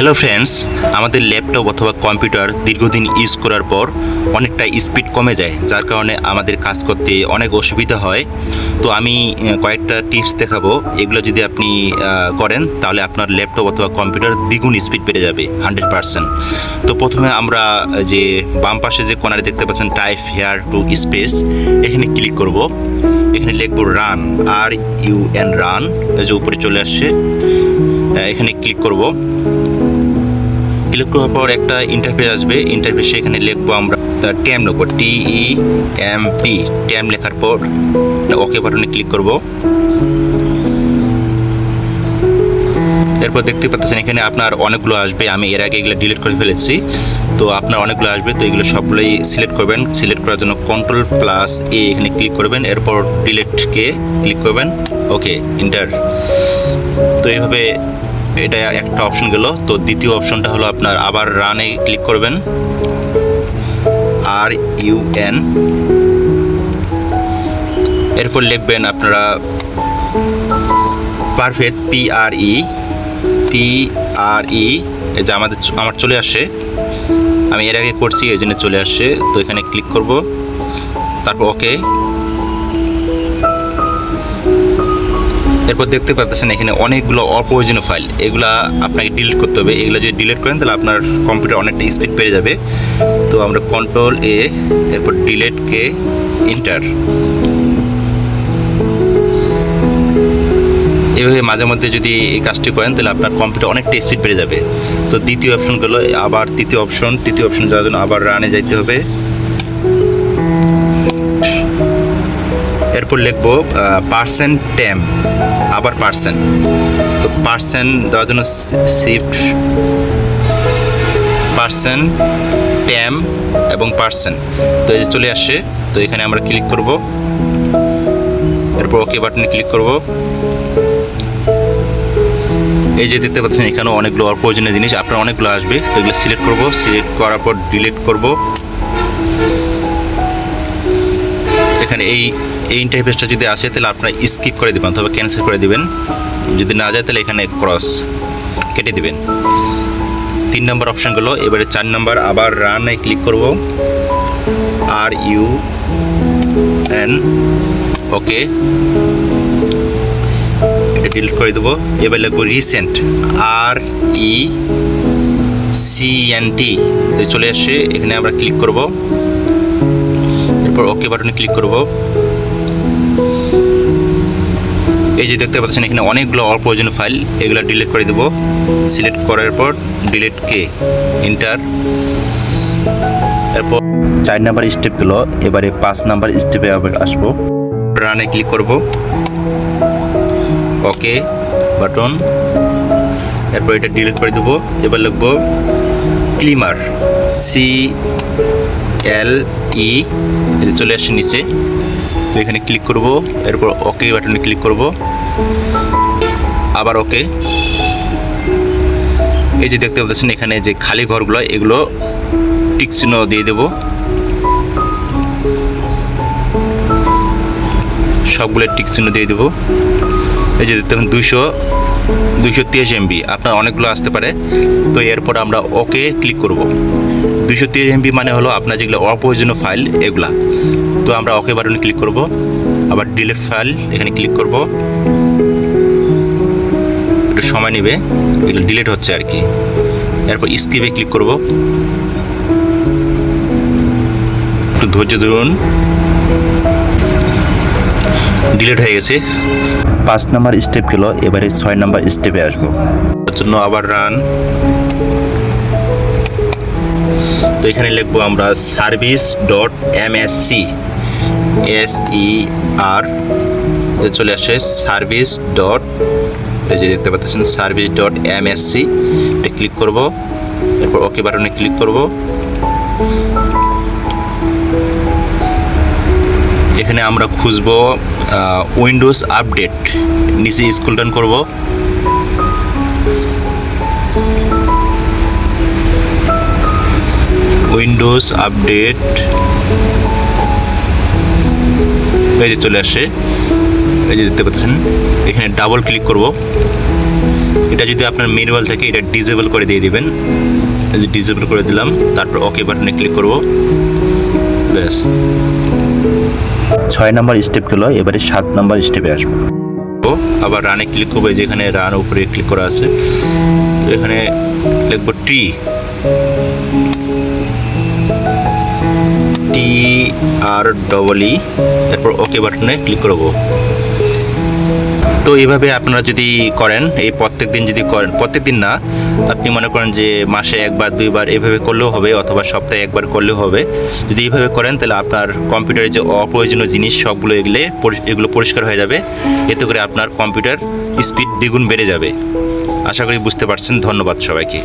Hello friends আমাদের laptop অথবা computer দীর্ঘদিন ইউজ করার পর অনেকটা স্পিড কমে যায়, যার কারণে আমাদের কাজ করতে অনেক অসুবিধা হয়। তো আমি কয়েকটা টিপস দেখাবো। এগুলো যদি আপনি করেন, তাহলে আপনার ল্যাপটপ অথবা কম্পিউটার দ্বিগুণ স্পিড বেড়ে যাবে হান্ড্রেড পারসেন্ট তো প্রথমে আমরা যে বাম পাশে যে কোনারে দেখতে পাচ্ছেন টাইপ হেয়ার টু স্পেস এখানে ক্লিক করব। এখানে লিখব run R U N run যে উপরে চলে আসছে। এখানে ক্লিক করব। ক্লিক করার পর একটা ইন্টারফেস আসবে। ইন্টারফেসে এখানে লিখব আমরা ট্যাম লিখব টি ই এম পি ট্যাম লেখার পর ওকে বাটনে ক্লিক করব। এরপর দেখতে পাচ্ছেন এখানে আপনার অনেকগুলো আসবে। আমি এর আগে এগুলো ডিলিট করে ফেলেছি। তো আপনার অনেকগুলো আসবে, তো এগুলো সবগুলোই সিলেক্ট করবেন। সিলেক্ট করার জন্য কন্ট্রোল প্লাস এ এখানে ক্লিক করবেন। এরপর ডিলিটকে ক্লিক করবেন। ওকে ইন্টার তো এইভাবে এটা একটা অপশন গেল। তো দ্বিতীয় অপশনটা হলো আপনার আবার রানে ক্লিক করবেন। আর ইউ এন এরপর লিখবেন আপনারা perfect P R E P R E এই যে আমাদের আমার চলে আসে আমি এর আগে করছি, এই জন্য চলে আসছে। তো এখানে ক্লিক করব। তারপর ওকে এরপর দেখতে পাচ্ছেন এখানে অনেকগুলো অপ্রয়োজনীয় ফাইল। এগুলা আপনাকে ডিলিট করতে হবে। এগুলো যদি ডিলিট করেন, তাহলে আপনার কম্পিউটার অনেকটা স্পিড পেয়ে যাবে। তো আমরা কন্ট্রোল এ এরপর ডিলেট কে ইন্টার এভাবে মাঝে মধ্যে যদি এই কাজটি করেন, তাহলে আপনার কম্পিউটার অনেকটা স্পিড বেড়ে যাবে। তো দ্বিতীয় অপশনগুলো আবার তৃতীয় অপশন তৃতীয় অপশন যাওয়ার জন্য আবার রানে যাইতে হবে। এরপর লিখব পার্সেন্ট ট্যাম আবার পার্সেন্ট তো পার্সেন্ট দেওয়ার জন্য শিফট পার্সেন্ট ট্যাম এবং পার্সেন্ট তো এই যে চলে আসে, তো এখানে আমরা ক্লিক করব। এরপর ওকে বাটনে ক্লিক করব। এই যে দেখতে পাচ্ছেন এখানে অনেকগুলো অপ্রয়োজনীয় জিনিস, আপনার অনেকগুলো আসবে। তো এগুলো সিলেক্ট করব সিলেক্ট করার পর ডিলিট করব। এখানে এই এই ইন্টারফেসটা যদি আসে, তাহলে আপনার স্কিপ করে দেবেন অথবা ক্যান্সেল করে দিবেন। যদি না যায়, তাহলে এখানে ক্রস কেটে দিবেন। তিন নম্বর অপশানগুলো এবারে চার নম্বর, আবার রানে ক্লিক করব। আর ইউ এন ওকে এটা ডিলিট করে দেবো। এবার লিখব recent R E C N T চলে আসে, এখানে আমরা ক্লিক করব। এরপর ওকে বাটনে ক্লিক করব। এই যে দেখতে পাচ্ছেন, এখানে অনেকগুলো অপ্রয়োজনীয় ফাইল এগুলো ডিলিট করে দেবো। সিলেক্ট করার পর ডিলিট কে ইন্টার এরপর চার নাম্বার স্টেপ স্টেপগুলো এবারে পাঁচ নাম্বার স্টেপে আবার আসব। রানে ক্লিক করব। Okay button. এরপর এটা ডিলিট করে দেবো। এবার লিখব ক্লিমার সি এল ই চলে আসছে নিচে। তো এখানে ক্লিক করব, এরপর ওকে বাটনে ক্লিক করব। আবার ওকে এই যে দেখতে পাচ্ছেন এখানে যে খালি ঘরগুলো, এগুলো টিক চিহ্ন দিয়ে দেবো। সবগুলো টিক চিহ্ন দিয়ে দেবো। এই যে দেখতে পাচ্ছেন দুইশো দুইশো তিরিশ এমবি আপনার অনেকগুলো আসতে পারে। তো এরপর আমরা ওকে ক্লিক করব। দুইশো তিরিশ এমবি মানে হলো আপনার যেগুলো অপ্রয়োজনীয় ফাইল এগুলা। তো আমরা ওকে বাটনে ক্লিক করব। আবার ডিলেট ফাইল এখানে ক্লিক করব। একটু সময় নেবে, এগুলো ডিলেট হচ্ছে আর কি। এরপর স্কিপে ক্লিক করব। একটু ধৈর্য ধরুন। ডিলেট হয়ে গেছে। পাঁচ নাম্বার স্টেপ গেল, এবারে ছয় নাম্বার স্টেপে আসব। তার জন্য আবার রান তো এখানে লিখব আমরা service dot M S C S E R চলে আসে সার্ভিস ডট এই যে দেখতে পাচ্ছেন service dot M S C এটা ক্লিক করব। এরপর ওকে বাটনে ক্লিক করব। এখানে আমরা খুঁজবো উইন্ডোজ আপডেট নিচে স্কুল টান করব। উইন্ডোজ আপডেট যে চলে আসে। এই যে দেখতে পাচ্ছেন, এখানে ডাবল ক্লিক করব। এটা যদি আপনার ম্যানুয়াল থাকে, এটা ডিসেবল করে দিয়ে দিবেন। ডিসেবল করে দিলাম, তারপর ওকে বাটনে ক্লিক করব। ব্যাস। ছয় নম্বর স্টেপ গেল এবারে সাত নম্বর স্টেপে আসব। আবার রানে ক্লিক করব যেখানে রান উপরে ক্লিক করা আছে। তো এখানে লিখব টি টি আর ডবল ই তারপর ওকে বাটনে ক্লিক করব। তো এইভাবে আপনারা যদি করেন, এই প্রত্যেক দিন যদি করেন প্রত্যেক দিন না, আপনি মনে করেন যে মাসে একবার, দুইবার এভাবে করলেও হবে অথবা সপ্তাহে একবার করলেও হবে। যদি এইভাবে করেন, তাহলে আপনার কম্পিউটারের যে অপ্রয়োজনীয় জিনিস সবগুলো এগুলো এগুলো পরিষ্কার হয়ে যাবে। এতে করে আপনার কম্পিউটার স্পিড দ্বিগুণ বেড়ে যাবে। আশা করি বুঝতে পারছেন। ধন্যবাদ সবাইকে।